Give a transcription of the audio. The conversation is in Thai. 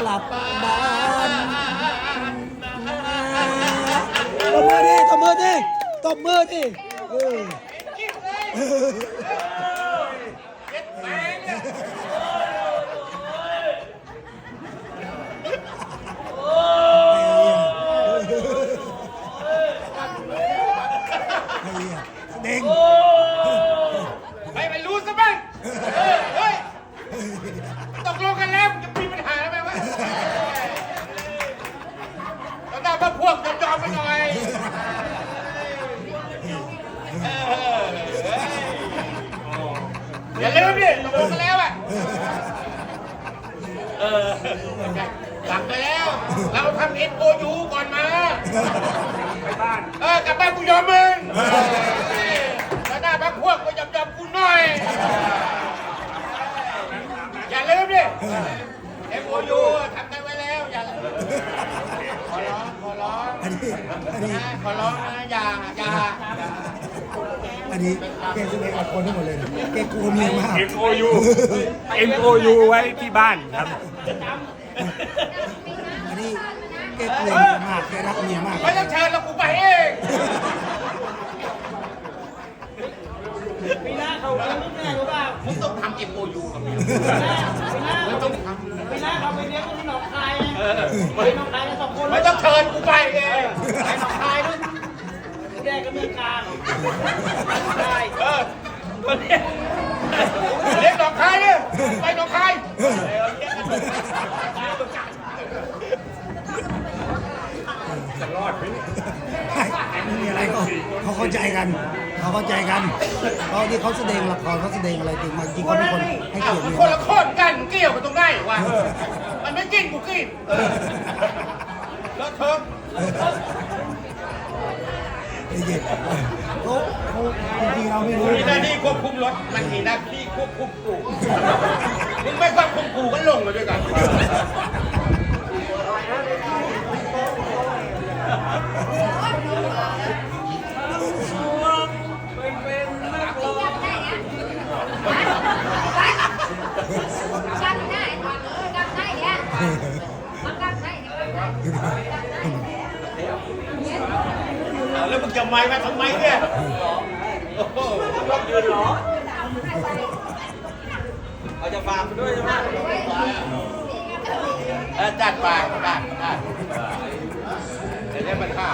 กลับบ้านตบมือดิตบมือดิตบมือดิเออเด้ง วกจอมๆไปหน่อยอย่าลืมดิตกลงกันแล้วอะเออกลับไปแล้ว เราทำเอ็นโอยูก่อนมา ไปบ้าน เออกลับบ้านกูยอมมึงแล้วหน้าพักพวกก็ยอมยอมๆกูหน่อย อย่าลืมดิเอ็มโอยูทำกันไว้แล้ว อย่าลืมขอ ร้องขอร้องอันนี้อันนี้ นะขอร้องนะอย่าอย่าอันนี้แกแสดงกับคนทั้งหมดเลยนะแกกลัวเมียมาก MOU MOU ไว้ที่บ้านครับ อันนี้แกเกลียดเมียมากแกรักเมียมาก ไม่ต้องเชิญแล้วกูไปเองปีหน้าเขาเลี้ยงลูกแม่รู้เปล่ามึงต้องทำเอ็มโอยูกับเมียปีหน้ามึงต้องทปีหน้าเขาไปเลี้ยงที่หนองคายนะไปหนองคายกันสองคนำ ไม่ต้องเชิญกูไปเองไปหนองคายด้วยแดกก็มีกลางได้เออเรียกหนองคายเนี่ยไปหนองคายไม่มีอะไรก็เขาเข้าใจกัน เขาเข้าใจกันเขาที่เขาแสดงละครเขาแสดงอะไรจริงมันจริงเขาเป็นคนให้อ้าเกีวยรติมันเมียคนมากละโคตรกันเกี่ยวกันตรงไหนวะมันไม่กินกูกิน แล้วเธอไอ้เหี้ยเขาเขาจริงๆเราไม่รู้มีหน้าที่ควบคุมรถ มันมีหน้าที่ควบคุมกูมึงไม่ควบคุมกูก็ลงมาด้วยกันึงจะไม้มาทำไมเนี่ยโอ้องยืนเหรอเราจะฝากด้วยใช่ไหมเออจัดไปจัดจัดเจะได้มัญหา